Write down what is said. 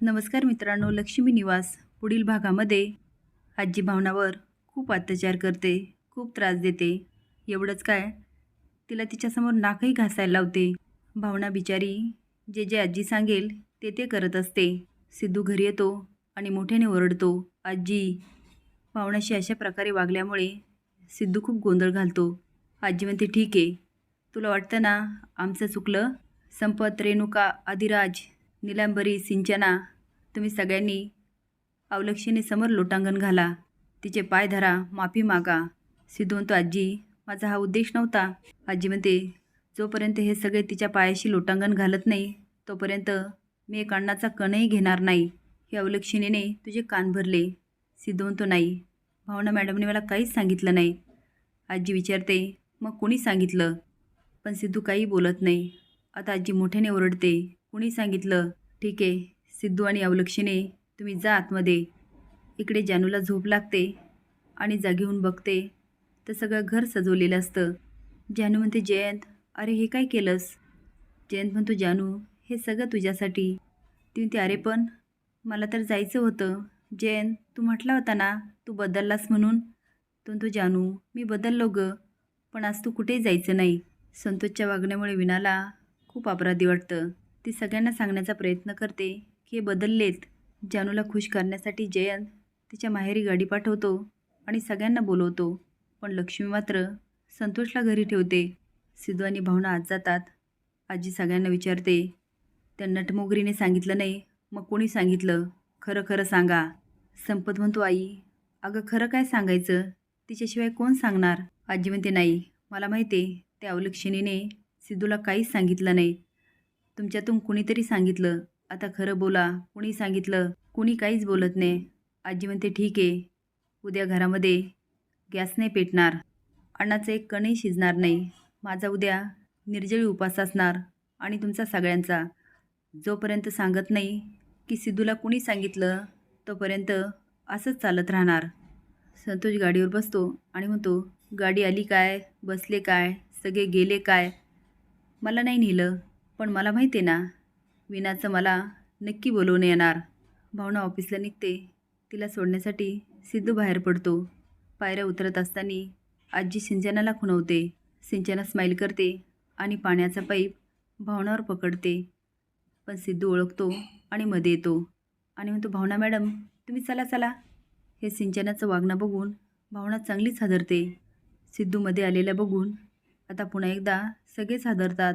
नमस्कार मित्रांनो लक्ष्मी निवास पुढील भागामध्ये. आजी भावनावर खूप अत्याचार करते खूप त्रास देते. एवढंच काय? तिला तिच्यासमोर नाकही घासायला लावते. भावना बिचारी जे जे आजी सांगेल ते ते करत असते. सिद्धू घरी येतो आणि मोठ्याने ओरडतो आजी भावनाशी अशा प्रकारे वागल्यामुळे सिद्धू खूप गोंधळ घालतो. आजी म्हणते ठीक आहे. तुला वाटतं ना आमचं चुकलं? संपत रेणुका आदिराज निलांबरी सिंचना तुम्ही सगळ्यांनी अवलक्षीने समोर लोटांगण घाला. तिचे पाय धरा माफी मागा. सिद्धवंत आजी माझा हा उद्देश नव्हता. आजी म्हणते जोपर्यंत हे सगळे तिच्या पायाशी लोटांगण घालत नाही तोपर्यंत मी एक अण्णाचा कणही घेणार नाही. हे अवलक्षिणीने तुझे कान भरले. सिद्धवंत नाही भावना मॅडमने मला काहीच सांगितलं नाही. आजी विचारते मग कोणी सांगितलं? पण सिद्धू काही बोलत नाही. आता आजी मोठ्याने ओरडते कुणी सांगितलं? ठीक आहे. सिद्धू आणि अवलक्षीने तुम्ही जा आतमध्ये. इकडे जानूला झोप लागते आणि जागी होऊन बघते. तर सगळं घर सजवलेलं असतं. जानू म्हणते जयंत अरे हे काय केलंस? जयंत म्हणतो जानू हे सगळं तुझ्यासाठी. ती म्हणते अरे पण मला तर जायचं होतं. जयंत तू म्हटला होता ना तू बदललास म्हणून? तो म्हणतो जानू मी बदललो गं पण आज तू कुठेही जायचं नाही. संतोषच्या वागण्यामुळे विनाला खूप अपराधी वाटतं. ती सगळ्यांना सांगण्याचा प्रयत्न करते की हे बदललेत. जानूला खुश करण्यासाठी जयंत तिच्या माहेरी गाडी पाठवतो आणि सगळ्यांना बोलवतो. पण लक्ष्मी मात्र संतोषला घरी ठेवते. सिद्धू आणि भावना आज जातात. आजी सगळ्यांना विचारते त्या नटमोगरीने सांगितलं नाही? मग कोणी सांगितलं? खरं खरं सांगा. संपत म्हणतो आई अगं खरं काय सांगायचं? तिच्याशिवाय कोण सांगणार? आजी म्हणते नाही मला माहिती आहे त्या अवलक्षणीने सिद्धूला काहीच सांगितलं नाही. तुमच्यातून कुणीतरी सांगितलं आता खरं बोला कुणी सांगितलं कुणी काहीच बोलत नाही. आजी म्हणते ठीक आहे उद्या घरामध्ये गॅस नाही पेटणार अण्णाचं एक कणही शिजणार नाही माझा उद्या निर्जळी उपास असणार आणि तुमचा सगळ्यांचा. जोपर्यंत सांगत नाही की सिद्धूला कुणी सांगितलं तोपर्यंत असंच चालत राहणार. संतोष गाडीवर बसतो आणि म्हणतो गाडी आली काय बसले काय सगळे गेले काय? मला नाही नेलं. पण मला माहिती आहे ना विनाचं मला नक्की बोलवून येणार. भावना ऑफिसला निघते. तिला सोडण्यासाठी सिद्धू बाहेर पडतो. पायऱ्या उतरत असताना आजी सिंचनाला खुणवते. सिंचना स्माईल करते आणि पाण्याचा पाईप भावनावर पकडते. पण सिद्धू ओळखतो आणि मध्ये येतो. आणि म्हणतो भावना मॅडम तुम्ही चला चला. हे सिंचनाचं वागणं बघून भावना चांगलीच हादरते. सिद्धूमध्ये आलेल्या बघून आता पुन्हा एकदा सगळेच हादरतात.